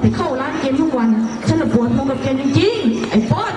ไปเข้าร้านเกมทุกวันฉันปวดหัวกับเกมจริงๆไอ้ป๊อด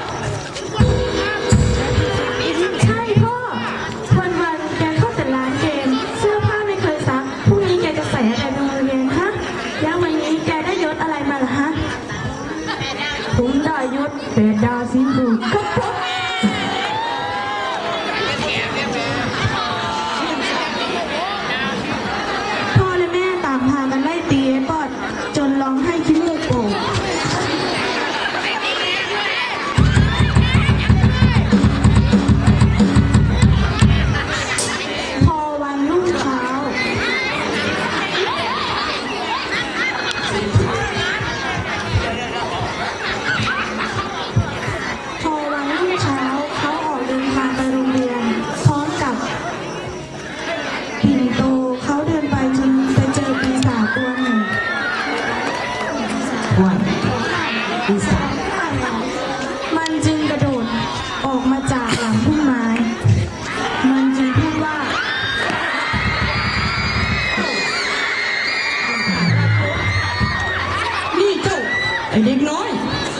อ้เด็กน้อย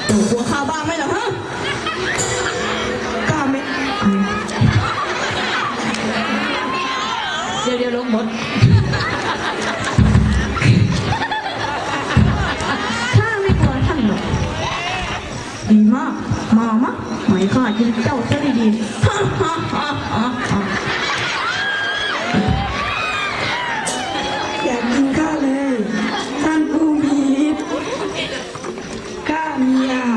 เจ้ากลัวข้าบ้าไหมล่ะฮะกล้าไหมเดี๋ยวเดี๋ยวลงหมดข้าไม่กลัวท่านหรอกดีมากมามะหมายข้ากินเจ้า ข้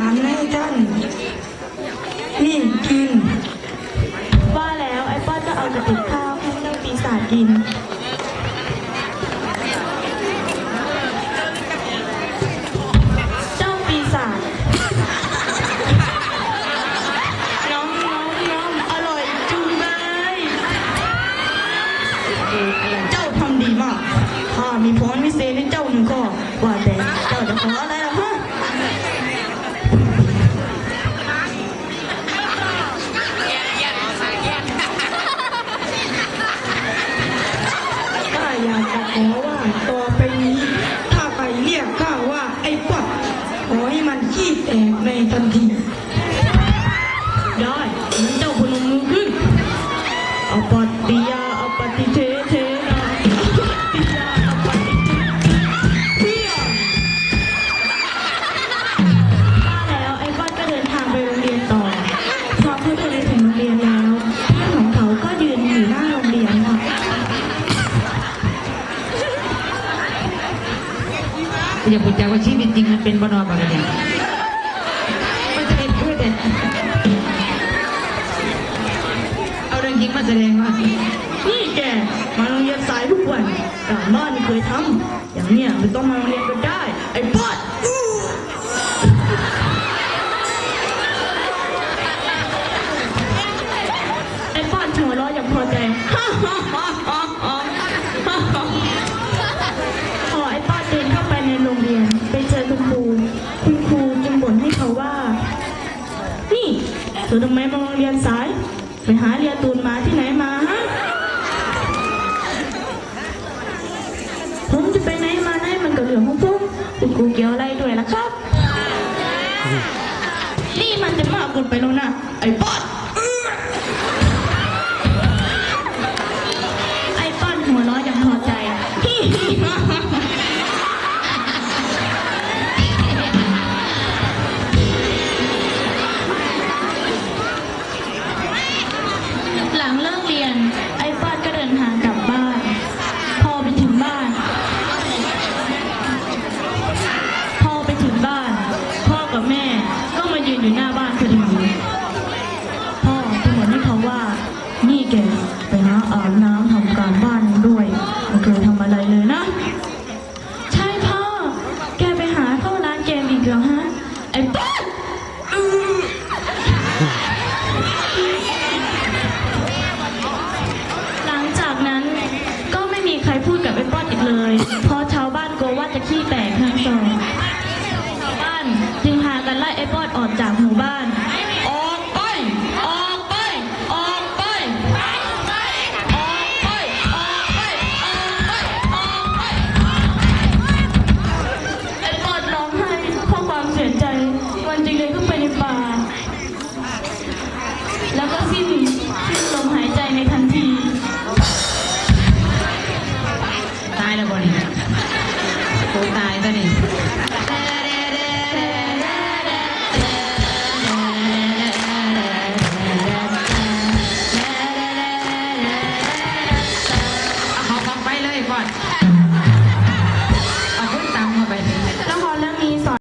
อย่าพูดจาว่าชีวิตจริงมันเป็นบนอปากกันเนี่ยไม่ใช่ไม่ใช่เอาเรื่องจริงมาแสดงว่านี่แกมาโรงเรียนสายทุกวันการบ้านไม่เคยทำอย่างเนี้ยไม่ต้องมาโรงเรียนก็ได้ ไอ้ปัดไอ้ป้อนหัวเราะอย่างพอใจฮ่าฮ่าฮ่าฮ่าฮ่า พอไอ้ป้อนเดินเข้าไปในโรงเรียน ไปเจอคุณครู คุณครูจึงบ่นให้เขาว่า นี่ เธอทำไมมาโรงเรียนสาย ไปหาเรียตูนมาที่ไหนมาฮะผมจะไปไหนมาไหนมันก็เรื่องของผมคุณครูเกี่ยวอะไรด้วยล่ะครับ นี่มันจะมากเกินไปแล้วนะไอ้บอส จากหมู่บ้าน ออกไป ออกไป ออกไป ออกไป ออกไป ออกไป ออกไป ออกไปไอ้บอดร้องไห้เพราะความเสียใจ มันจึงเดินเข้าไปในป่า แล้วก็สิ้นสิ้นลมหายใจในทันที ตายแล้วบอลกูตายซะดิ